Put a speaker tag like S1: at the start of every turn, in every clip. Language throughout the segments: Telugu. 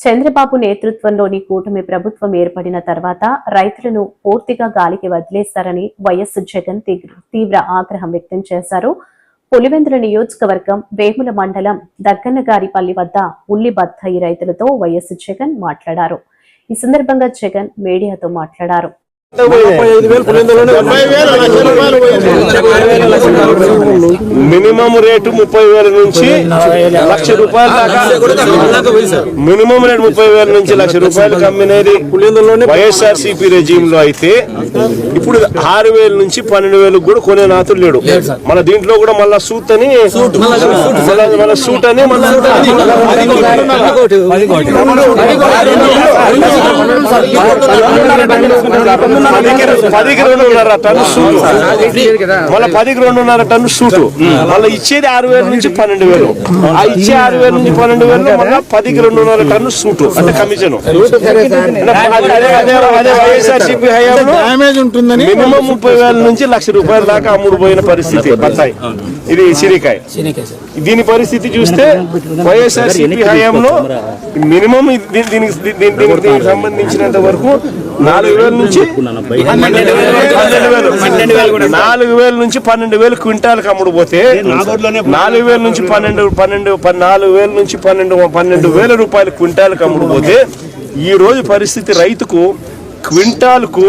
S1: చంద్రబాబు నేతృత్వంలోని కూటమి ప్రభుత్వం ఏర్పడిన తర్వాత రైతులను పూర్తిగా గాలికి వదిలేశారని వైఎస్ జగన్ తీవ్ర- ఆగ్రహం వ్యక్తం చేశారు. పులివెందుల నియోజకవర్గం వేముల మండలం దగ్గన్నగారిపల్లి వద్ద ఉల్లి బత్తాయి రైతులతో వైఎస్ జగన్ మాట్లాడారు. ఈ సందర్భంగా జగన్ మీడియాతో మాట్లాడారు.
S2: మినిమం రేటు ముప్పై వేల నుంచి లక్ష రూపాయల దాకా. మినిమం రేటు ముప్పై వేల నుంచి లక్ష రూపాయలకు అమ్మినది వైఎస్ఆర్ సిపి రెజీమ్లో అయితే ఇప్పుడు ఆరు వేల నుంచి పన్నెండు వేలకు కూడా కొనే నాతులు లేడు. మన దీంట్లో కూడా మళ్ళా సూట్ అని మళ్ళా- మళ్ళా సూట్ అని మళ్ళా పదికి- రెండున్నర టన్ను సూటు. మళ్ళీ పదికి రెండున్నర టన్ను సూటు. మళ్ళీ ఇచ్చేది ఆరు వేల నుంచి పన్నెండు వేలు ఆ ఇచ్చే ఆరు వేల నుంచి పన్నెండు వేలు మళ్ళీ పదికి రెండున్నర టన్ను సూటు అంటే కమిషన్. అదే వైఎస్ఆర్ సిపి హయాంలో
S3: డ్యామేజ్ ఉంటుందని
S2: మినిమం ముప్పై వేల నుంచి లక్ష రూపాయల దాకా అమ్ముడు పోయిన పరిస్థితి బత్తాయి. ఇది సిరికాయ దీని పరిస్థితి చూస్తే వైఎస్ఆర్ సిపి హయాంలో మినిమం దీనికి దీనికి సంబంధించినంత వరకు నాలుగు వేల నుంచి పన్నెండు వేలు నాలుగు వేల నుంచి పన్నెండు వేలు క్వింటాల్కి అమ్ముడు పోతే నాలుగు వేల నుంచి పన్నెండు పన్నెండు పన్- నాలుగు వేల నుంచి పన్నెండు పన్నెండు వేల రూపాయలు క్వింటాల్కి అమ్ముడు పోతే ఈ రోజు పరిస్థితి రైతుకు క్వింటాల్కు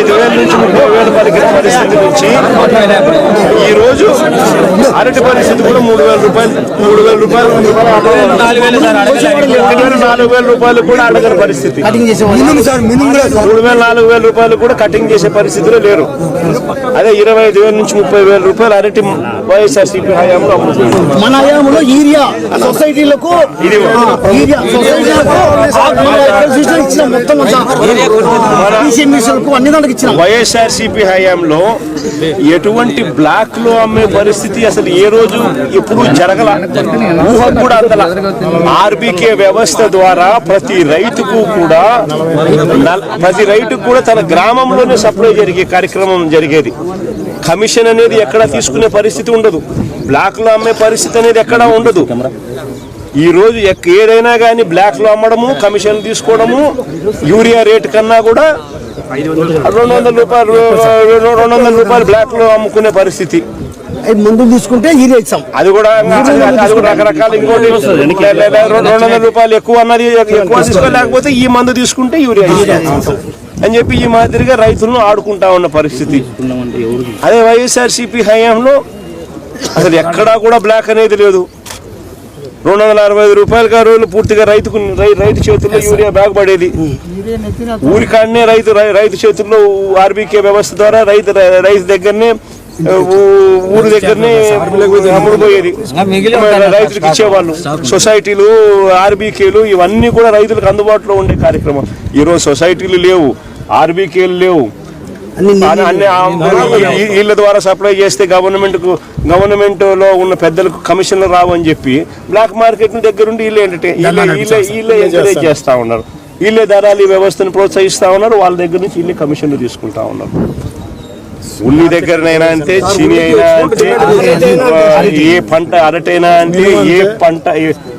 S2: ఐదు వేల నుంచి ముప్పై వేలు పరిస్థితి నుంచి ఈ రోజు అరటి పరిస్థితి కూడా మూడు వేల రూపాయలు మూడు వేల రూపాయలు నాలుగు వేల రూపాయలు కూడా అడగని పరిస్థితి. మూడు వేల నాలుగు వేల రూపాయలు కూడా కటింగ్ చేసే పరిస్థితిలో లేరు. అదే ఇరవై ఐదు వేల నుంచి ముప్పై వేల రూపాయలు అరటి వైఎస్ఆర్ సిపి హయాంలో అమ్ముతుంది
S3: మన హయాంలో
S2: ఇది
S3: సొసైటీలకు మన ఎకరం ఇచ్చిన మొత్తం మిషన్లకు అన్ని దానికి ఇచ్చిన.
S2: వైఎస్ఆర్ సిపి హయాంలో ఎటువంటి బ్లాక్లో అమ్మే పరిస్థితి అసలు ఏ రోజు ఎప్పుడు జరగల? ఊహ కూడా అందల. ఆర్బీకే వ్యవస్థ ద్వారా ప్రతి రైతుకు కూడా ప్రతి రైతుకు కూడా తన గ్రామంలోనే సప్లై జరిగే కార్యక్రమం జరిగేది. కమిషన్ అనేది ఎక్కడా తీసుకునే పరిస్థితి ఉండదు. బ్లాక్లో అమ్మే పరిస్థితి అనేది ఎక్కడా ఉండదు. ఈ రోజు ఏదైనా కానీ బ్లాక్లో అమ్మడము కమిషన్ తీసుకోవడము యూరియా రేట్ కన్నా కూడా రెండు వందల రూపాయలు రెండు వందల రూపాయలు బ్లాక్లో అమ్ముకునే పరిస్థితి.
S3: మందులు తీసుకుంటే యూరియా ఇచ్చాం
S2: అది కూడా అది కూడా రకరకాల ఇంకోటి రెండు వందల రూపాయలు ఎక్కువ అన్నది ఎక్కువ తీసుకోలేకపోతే ఈ మందు తీసుకుంటే యూరియా. అని చెప్పి ఈ మాదిరిగా రైతులను ఆడుకుంటా ఉన్న పరిస్థితి. అదే వైఎస్ఆర్ సిపి హయాంలో అసలు ఎక్కడా కూడా బ్లాక్ అనేది లేదు. రెండు వందల అరవై ఐదు రూపాయలకి ఆ రోజులు పూర్తిగా రైతుకు రైతు చేతుల్లో యూరియా బ్యాగ్ పడేది. ఊరికాడనే రైతు రైతు చేతుల్లో ఆర్బీకే వ్యవస్థ ద్వారా రైతు రైతు దగ్గరనే ఊరి దగ్గరనే అమ్ముడు పోయేది. రైతులకు ఇచ్చేవాళ్ళు. సొసైటీలు ఆర్బీకేలు ఇవన్నీ కూడా రైతులకు అందుబాటులో ఉండే కార్యక్రమం. ఈ రోజు సొసైటీలు లేవు ఆర్బీకేలు లేవు వీళ్ళ ద్వారా సప్లై చేస్తే గవర్నమెంట్కు గవర్నమెంట్లో ఉన్న పెద్దలకు కమిషన్లు రావు అని చెప్పి బ్లాక్ మార్కెట్ దగ్గరుండి వీళ్ళే వీళ్ళే ఎంకరేజ్ చేస్తా. ఉన్నారు. వీళ్ళే ధరలు ఈ వ్యవస్థను ప్రోత్సహిస్తా ఉన్నారు. వాళ్ళ దగ్గర నుంచి వీళ్ళే కమిషన్లు తీసుకుంటా ఉన్నారు. ఉల్లి దగ్గరనైనా అంతే చీని అయినా అంతే ఏ పంట అరటైనా అంటే ఏ పంట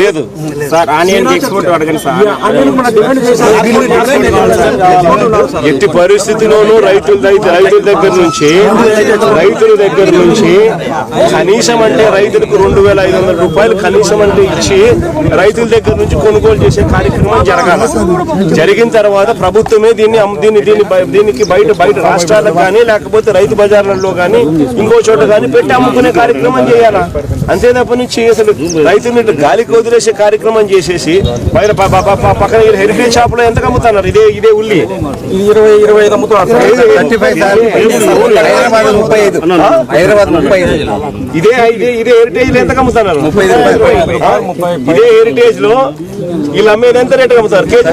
S2: లేదు.
S4: సార్ ఆనియన్ ఎక్స్పోర్ట్ అడగండి సార్.
S2: ఎట్టి పరిస్థితిలోనూ రైతుల రైతుల దగ్గర నుంచి రైతుల దగ్గర నుంచి కనీసం అంటే రైతులకు రెండు వేల ఐదు వందల రూపాయలు కనీసం అంటే ఇచ్చి రైతుల దగ్గర నుంచి కొనుగోలు చేసే కార్యక్రమం జరగాలి. జరిగిన తర్వాత ప్రభుత్వమే దీన్ని దీన్ని దీన్ని దీనికి బయట బయట రాష్ట్రాలకు కానీ లేకపోతే రైతు బజార్లలో కానీ ఇంకో చోట కానీ పెట్టి అమ్ముకునే కార్యక్రమం చేయాలా. అంతే తప్ప నుంచి అసలు రైతులు గాలికి వదిలేసే కార్యక్రమం చేసేసి బయట పక్కన హెరిటేజ్ షాప్లో ఎంత అమ్ముతున్నారు? ఇదే ఇదే ఉల్లి
S4: ఇరవై ఇరవై ఐదు అమ్ముతున్నారు
S5: హైదరాబాద్ ముప్పై ఐదు. హైదరాబాద్ ముప్పై ఐదు.
S2: ఇదే ఇదే హెరిటేజ్లో ఎంత అమ్ముతున్నారు? ఇదే హెరిటేజ్లో వీళ్ళు అమ్మేది ఎంత రేట్ అమ్ముతారు? కేజీ